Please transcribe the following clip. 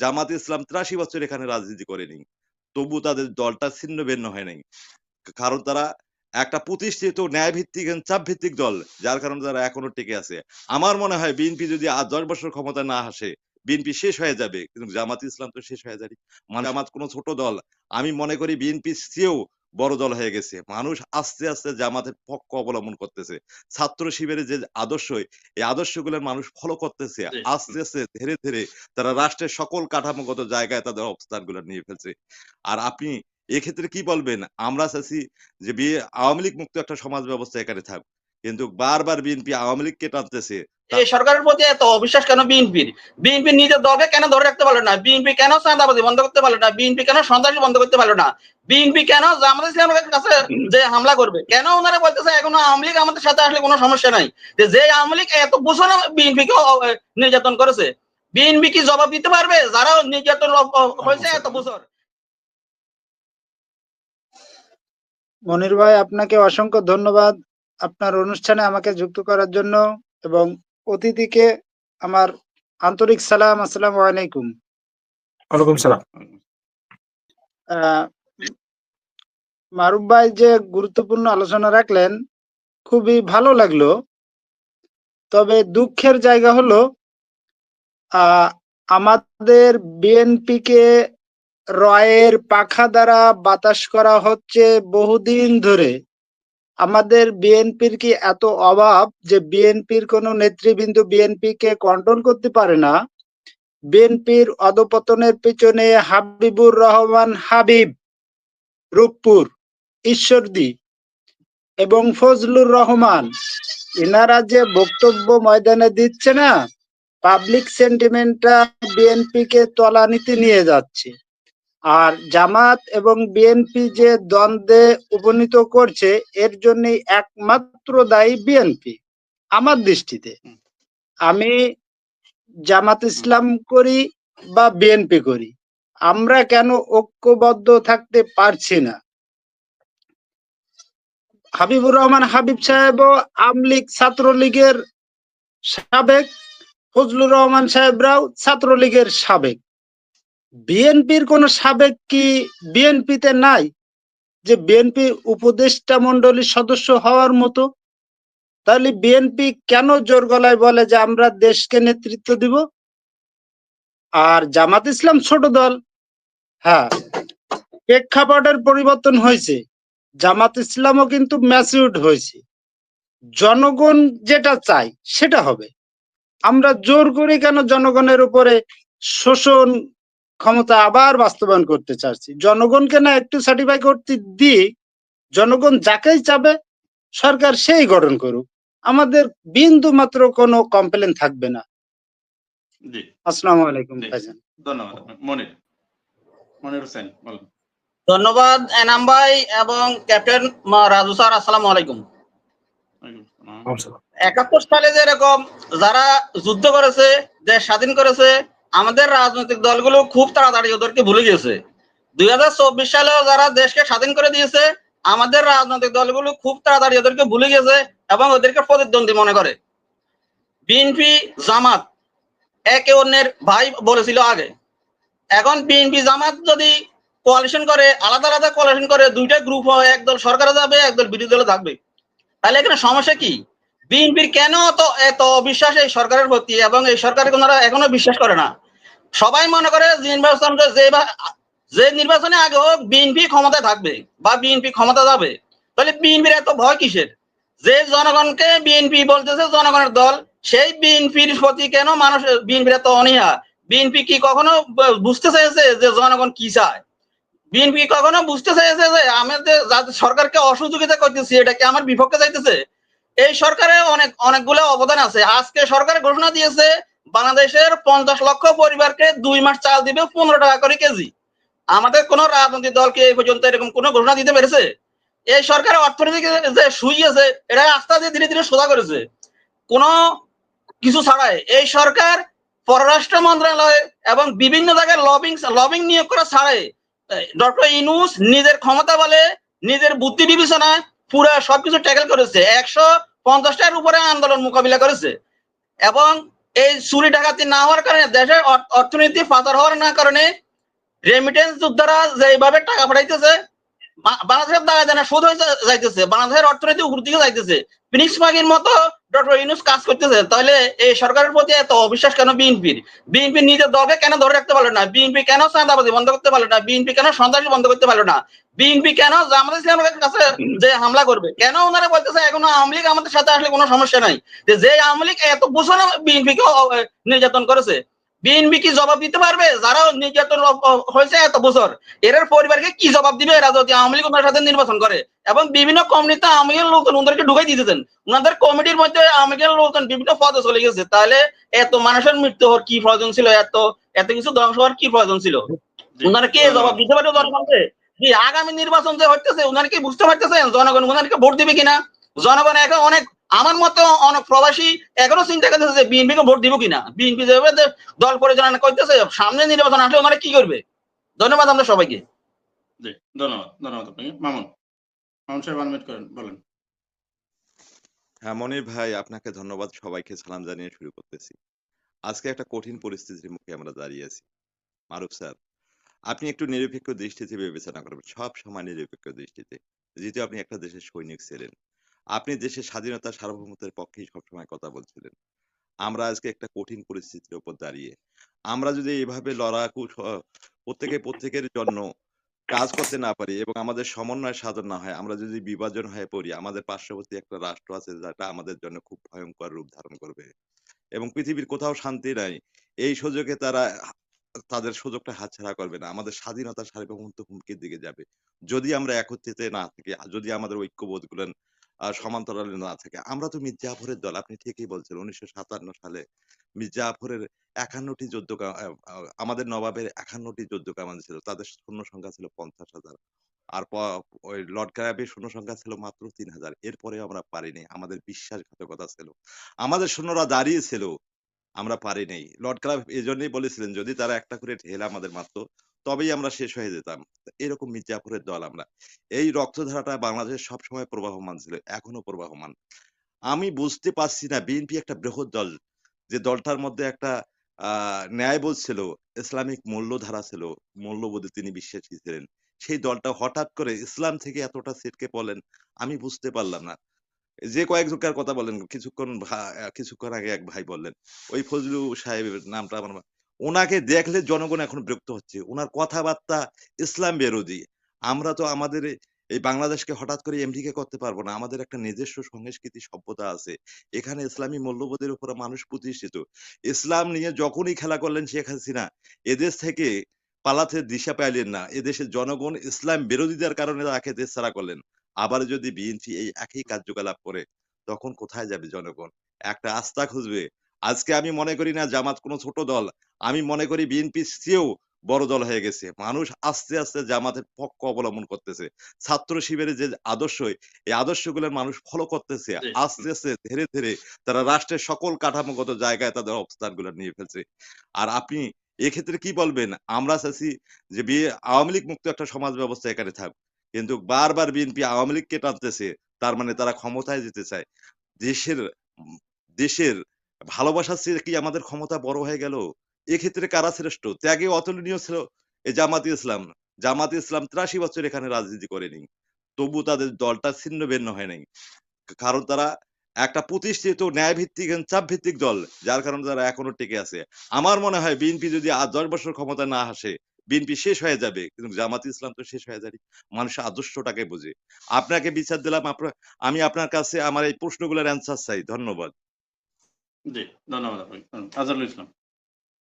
জামাত ইসলাম ত্রাশি বছর এখানে রাজনীতি করেনি। তবু তাদের দলটা ছিন্ন ভিন্ন হয় নাই। কারণ তারা একটা প্রতিষ্ঠিত ন্যায় ভিত্তিক চাপ ভিত্তিক দল, যার কারণে তারা এখনও টিকে আছে। আমার মনে হয় বিএনপি যদি আর দশ বছর ক্ষমতা না আসে, বিএনপি শেষ হয়ে যাবে। কিন্তু জামাত ইসলাম তো শেষ হয়ে যাবে মানে আমার কোনো ছোট দল। আমি মনে করি বিএনপি চেয়েও বড় দল হয়ে গেছে। মানুষ আস্তে আস্তে জামাতের পক্ষ অবলম্বন করতেছে। ছাত্র শিবিরের যে আদর্শ এই আদর্শগুলোর মানুষ ফলো করতেছে। আস্তে আস্তে ধীরে ধীরে তারা রাষ্ট্রের সকল কাঠামোগত জায়গায় তাদের অবস্থানগুলো নিয়ে ফেলছে। আর আপনি এক্ষেত্রে কি বলবেন? আমরা চাচ্ছি যে বিয়ে আওয়ামী লীগ মুক্ত একটা সমাজ ব্যবস্থা এখানে থাক। কিন্তু বারবার বিএনপি আওয়ামী লীগকে টানতেছে এই সরকারের প্রতি এত অবিশ্বাস কেন বিএনপির? বিএনপি নিজের দলকে কেন ধরে রাখতে পারল না? বিএনপি কেন চাঁদাবাজি বন্ধ করতে পারল না? বিএনপি কেন সন্ত্রাসী বন্ধ করতে পারল না? বিএনপি কেন জামাত ইসলামের কাছে যে হামলা করবে? কেন ওনারা বলতেছে এখনও আওয়ামী লীগ আমাদের সাথে আসলে কোনো সমস্যা নাই? যে যে আওয়ামী লীগ এত বছর বিএনপি কে নির্যাতন করেছে বিএনপি কি জবাব দিতে পারবে? যারা নির্যাতন হয়েছে এত বছর মনির ভাই আপনাকে অসংখ্য ধন্যবাদ। আপনার অনুষ্ঠানে আমাকে যুক্ত করার জন্য এবং অতিথিকে আমার আন্তরিক সালাম আসসালাম আলাইকুম। ওয়ালাইকুম সালাম। মারুফ ভাই যে গুরুত্বপূর্ণ আলোচনা রাখলেন খুবই ভালো লাগল। তবে দুঃখের জায়গা হলো আহ, আমাদের বিএনপি কে রয়ের পাখা দ্বারা বাতাস করা হচ্ছে বহুদিন ধরে। আমাদের বিএনপির কি এত অভাব যে বিএনপির কোনো নেতৃবৃন্দ বিএনপি কে কন্ট্রোল করতে পারে না? বিএনপির অধপতনের পিছনে হাবিবুর রহমান হাবিব, রূপপুর, ঈশ্বরদী এবং ফজলুর রহমান এনারা যে বক্তব্য ময়দানে দিচ্ছে না পাবলিক সেন্টিমেন্টটা বিএনপি কে তলানিতে নিয়ে যাচ্ছে। আর জামাত এবং বিএনপি যে দ্বন্দ্বে উপনীত করছে, এর জন্য একমাত্র দায়ী বিএনপি আমার দৃষ্টিতে। আমি জামাত ইসলাম করি বা বিএনপি করি। আমরা কেন ঐক্যবদ্ধ থাকতে পারছি না? হাবিবুর রহমান হাবিব সাহেবও আমলিগ ছাত্রলীগের সাবেক, ফজলুর রহমান সাহেবরাও ছাত্রলীগের সাবেক। বিএনপির কোন সাবেক কি বিএনপিতে নাই? যে বিএনপি উপদেষ্টা মন্ডলীর সদস্য হওয়ার মতো? তাহলে বিএনপি কেন জোর গলায় বলে যে আমরা দেশকে নেতৃত্ব দিব? আর জামাত ইসলাম ছোট দল। হ্যাঁ প্রেক্ষাপটের পরিবর্তন হয়েছে। জামাত ইসলামও কিন্তু ম্যাচিউড হয়েছে। জনগণ যেটা চায় সেটা হবে। আমরা জোর করে কেন জনগণের উপরে শোষণ ক্ষমতা আবার বাস্তবায়ন করতে চাচ্ছি। জনগণকে না একটু সার্টিফাই করতে দিয়ে জনগণ যাকেই চাবে সরকার সেই গঠন করুক। আমাদের বিন্দু মাত্র কোনো কমপ্লেন থাকবে না। জি। আসসালামু আলাইকুম ধন্যবাদ। মনির। মনির হোসেন বলুন। ধন্যবাদ এনাম ভাই এবং ক্যাপ্টেন মা- রাজু স্যার আসসালামু আলাইকুম। একাত্তর সালে যেরকম যারা যুদ্ধ করেছে দেশ স্বাধীন করেছে আমাদের রাজনৈতিক দলগুলো খুব তাড়াতাড়ি ওদেরকে ভুলে গেছে দুই হাজার চব্বিশ সালেও যারা দেশকে স্বাধীন করে দিয়েছে, আমাদের রাজনৈতিক দলগুলো খুব তাড়াতাড়ি ওদেরকে ভুলে গেছে এবং ওদেরকে প্রতিদ্বন্দ্বী মনে করে। বিএনপি জামাত একে অন্যের ভাই বলেছিল আগে। এখন বিএনপি জামাত যদি কোয়ালিশন করে, আলাদা আলাদা কোয়ালিশন করে, দুইটা গ্রুপ হয় একদল সরকারে যাবে, একদল বিরোধী দলে থাকবে। তাহলে এখানে সমস্যা কি? বিএনপির কেন এত এত অবিশ্বাস এই সরকারের প্রতি এবং এই সরকারকে ওনারা এখনও বিশ্বাস করে না? সবাই মনে করে নির্বাচন যে যে নির্বাচনে আগে হোক বিএনপি ক্ষমতায় থাকবে বা বিএনপি ক্ষমতা যাবে, তাহলে বিএনপির এত ভয় কিসের? যে জনগণকে বিএনপি বলতেছে জনগণের দল, সেই বিএনপির প্রতি কেন মানুষ, বিএনপির এত অনীহা? বিএনপি কি কখনো বুঝতে চেয়েছে যে জনগণ কি চায়? বিএনপি কখনো বুঝতে চেয়েছে যে আমাদের সরকারকে অসহযোগিতা করতেছি এটা কি আমার বিপক্ষে যাইতেছে? এই সরকারে অনেক, অনেকগুলো অবদান আছে। আজকে সরকার ঘোষণা দিয়েছে, বাংলাদেশের পঞ্চাশ লক্ষ পরিবারকে দুই মাস চাল দিবে পনেরো টাকা করে কেজি। আমাদের কোন রাজনৈতিক দলকে এই পর্যন্ত এরকম কোনো ঘোষণা দিতে পেরেছে? এই সরকারের অর্থনৈতিক যে শুইয়েছে, এটা আস্তে আস্তে ধীরে ধীরে সোজা করেছে। কোনো কিছু ছাড়াই এই সরকার পররাষ্ট্র মন্ত্রণালয় এবং বিভিন্ন জায়গায় লবিং লবিং নিয়োগ করা ছাড়াই ডক্টর ইনুস নিজের ক্ষমতা বলে নিজের বুদ্ধি বিবেচনায় পুরো সবকিছু ট্যাকেল করেছে। একশো পঞ্চাশটার উপরে আন্দোলন মোকাবিলা করেছে। এবং এই চুরি ডাকাতি না হওয়ার কারণে দেশের অর্থনীতি পাচার হওয়ার না কারণে রেমিটেন্স যোদ্ধারা যেভাবে টাকা পাঠাইতেছে বাংলাদেশের জানা সুদ হয়ে যাইতেছে, বাংলাদেশের অর্থনীতি উপর দিকে যাইতেছে। ফিনিক্স মাগির মতো ডক্টর ইউনুস কাজ করতেছে, তাহলে এই সরকারের প্রতি এত অবিশ্বাস কেন বিএনপির? বিএনপি নিজের দলকে কেন ধরে রাখতে পারল না? বিএনপি কেন বন্ধ করতে পারল না? বিএনপি কেন সন্ত্রাসী বন্ধ করতে পারল না? বিএনপি কেন জামাত ইসলামের কাছে যে হামলা করবে? কেন ওনারা বলতেছে এখনও আওয়ামী লীগ আমাদের সাথে আসলে কোনো সমস্যা নাই? যে আওয়ামী লীগ এত বছর বিএনপি কে নির্যাতন করেছে বিএনপি কি জবাব দিতে পারবে? যারা নির্যাতন হয়েছে এত বছর এর পরিবারকে কি জবাব দিবে? এরা যদি আওয়ামী লীগ সাথে নির্বাচন করে এবং বিভিন্ন কমিটিতে আওয়ামী লীগের লোকজন ওনাদেরকে ঢুকাই দিতেছেন ওনাদের কমিটির মধ্যে আওয়ামী লীগের লোকজন বিভিন্ন পদে চলে গেছে। তাহলে এত মানুষের মৃত্যু হওয়ার কি প্রয়োজন ছিল? এত এত কিছু ধ্বংস হওয়ার কি প্রয়োজন ছিল? ওনারা কে জবাব দিতে পারবে জনগণকে? আগামী নির্বাচন যে হচ্ছে ওনারা কি বুঝতে পারতেছেন? জনগণ ওনাদেরকে ভোট দিবে কিনা? জনগণ এখন অনেক আমার মতে অনেক প্রবাসী এখনও চিন্তা করতেছে যে বিএনপি কে ভোট দিব কিনা? বিএনপি যেভাবে দল পরিচালনা করতেছে সামনে নির্বাচন আসলে ওনারা কি করবে? ধন্যবাদ আমরা সবাইকে। জি ধন্যবাদ ধন্যবাদ আপনাকে। মামুন মামুন সাহেব আনমিট করেন বলেন। হ্যাঁ মনির ভাই আপনাকে ধন্যবাদ সবাইকে সালাম জানিয়ে শুরু করতেছি। আজকে একটা কঠিন পরিস্থিতির মুখে আমরা দাঁড়িয়ে আছি। মারুফ স্যার আপনি একটু নিরপেক্ষ দৃষ্টিতে বিবেচনা করবেন সব সময় নিরপেক্ষ দৃষ্টিতে। যেহেতু আপনি একটা দেশের সৈনিক ছিলেন আপনি দেশের স্বাধীনতা সার্বভৌমত্বের পক্ষেই সবসময় কথা বলছিলেন। আমরা আজকে একটা কঠিন পরিস্থিতির উপর দাঁড়িয়ে। আমরা যদি এভাবে লড়াকু প্রত্যেকে প্রত্যেকের জন্য কাজ করতে না পারি এবং আমাদের সমন্বয় সাধন না হয়, আমরা যদি বিভাজন হয়ে পড়ি, আমাদের পার্শ্ববর্তী একটা রাষ্ট্র আছে যেটা আমাদের জন্য খুব ভয়ঙ্কর রূপ ধারণ করবে। এবং পৃথিবীর কোথাও শান্তি নাই, এই সুযোগে তারা তাদের সুযোগটা হাতছাড়া করবে না। আমাদের স্বাধীনতা সার্বভৌমত্ব হুমকির দিকে যাবে। যদি আমরা একত্রিত না থাকি, যদি আমাদের ঐক্যবোধগুলো সমান্তরালে না থাকে। আমরা তো মির্জাফরের দল, আপনি ঠিকই বলছেন, উনিশশো সাতান্ন সালে মির্জাফরের একান্নটি যুদ্ধ আমাদের নবাবের একান্নটি যুদ্ধ কামান ছিল। তাদের সৈন্য সংখ্যা ছিল পঞ্চাশ হাজার। আর ওই লর্ড ক্রাবের সৈন্য সংখ্যা ছিল মাত্র তিন হাজার। এরপরে আমরা পারিনি, আমাদের বিশ্বাসঘাতকতা ছিল। আমাদের সৈন্যরা দাঁড়িয়ে ছিল, আমরা পারি নাই লর্ড ক্লাব এই জন্যই বলেছিলেন, যদি তারা একটা করে ঢেল আমাদের মারতো তবেই আমরা শেষ হয়ে যেতাম। এরকম মির্জাপুরের দল আমরা। এই রক্তধারাটা বাংলাদেশ সবসময় প্রবাহমান ছিল এখনও প্রবাহমান। আমি বুঝতে পারছি না, বিএনপি একটা বৃহৎ দল, যে দলটার মধ্যে একটা ন্যায়বোধ ছিল, ইসলামিক মূল্যধারা ছিল, মূল্যবোধে তিনি বিশ্বাসী ছিলেন। সেই দলটা হঠাৎ করে ইসলাম থেকে এতটা ছিটকে পড়লেন, আমি বুঝতে পারলাম না। যে কয়েকজনকার কথা বলেন, কিছুক্ষণ কিছুক্ষণ আগে এক ভাই বললেন, ওই ফজলু সাহেবের নামটা আমার ওনাকে দেখলে জনগণ এখন বিরক্ত হচ্ছে। ওনার কথাবার্তা ইসলাম বিরোধী। আমরা তো আমাদের এই বাংলাদেশকে হঠাৎ করে আমেরিকা করতে পারব না। আমাদের একটা নিজস্ব সংস্কৃতি সভ্যতা আছে। এখানে ইসলামী মূল্যবোধের উপর মানুষ প্রতিষ্ঠিত। ইসলাম নিয়ে যখনই খেলা করলেন শেখ হাসিনা, এদেশ থেকে পালাতে দিশা পাইলেন না। এদেশের জনগণ ইসলাম বিরোধীদের কারণে তাকে দেশ ছাড়া করলেন। আবার যদি বিএনপি এই একই কার্যকলাপ করে, তখন কোথায় যাবে জনগণ? একটা আস্থা খুঁজবে। আজকে আমি মনে করি না জামাত কোনো ছোট দল আমি মনে করি বিএনপি চেয়েও বড় দল হয়ে গেছে। মানুষ আস্তে আস্তে জামাতের পক্ষ অবলম্বন করতেছে। ছাত্র শিবিরের যে আদর্শ এই আদর্শগুলোর মানুষ ফলো করতেছে। আস্তে আস্তে ধীরে ধীরে তারা রাষ্ট্রের সকল কাঠামোগত জায়গায় তাদের অবস্থানগুলো নিয়ে ফেলছে। আর আপনি এক্ষেত্রে কি বলবেন? আমরা চাচ্ছি যে বিয়ে আওয়ামী লীগ মুক্ত একটা সমাজ ব্যবস্থা এখানে থাক। কিন্তু বারবার বিএনপি আওয়ামী লীগকে টানতেছে তার মানে তারা ক্ষমতায় যেতে চায়। দেশের দেশের ভালোবাসার চেয়ে কি আমাদের ক্ষমতা বড় হয়ে গেল? এক্ষেত্রে কারা শ্রেষ্ঠ? ত্যাগে অতুলনীয় ছিল জামাতে ইসলাম জামাতে ইসলাম ত্রাশি বছর এখানে রাজনীতি করেনি তবু তাদের দলটা ছিন্ন ভিন্ন হয় নাই। কারণ তারা একটা প্রতিষ্ঠিত ন্যায় ভিত্তিক চাপ ভিত্তিক দল, যার কারণে তারা এখনও টিকে আছে। আমার মনে হয় বিএনপি যদি আর দশ বছর ক্ষমতা না আসে, বিএনপি শেষ হয়ে যাবে। কিন্তু জামাত ইসলাম তো শেষ হয়ে যাবে মানুষ আদর্শটাকে বুঝে। আপনাকে বিচার দিলাম আপনার আমি আপনার কাছে আমার এই প্রশ্নগুলোর অ্যান্সার চাই। ধন্যবাদ। জি, ধন্যবাদ আপনাকে। ইসলাম।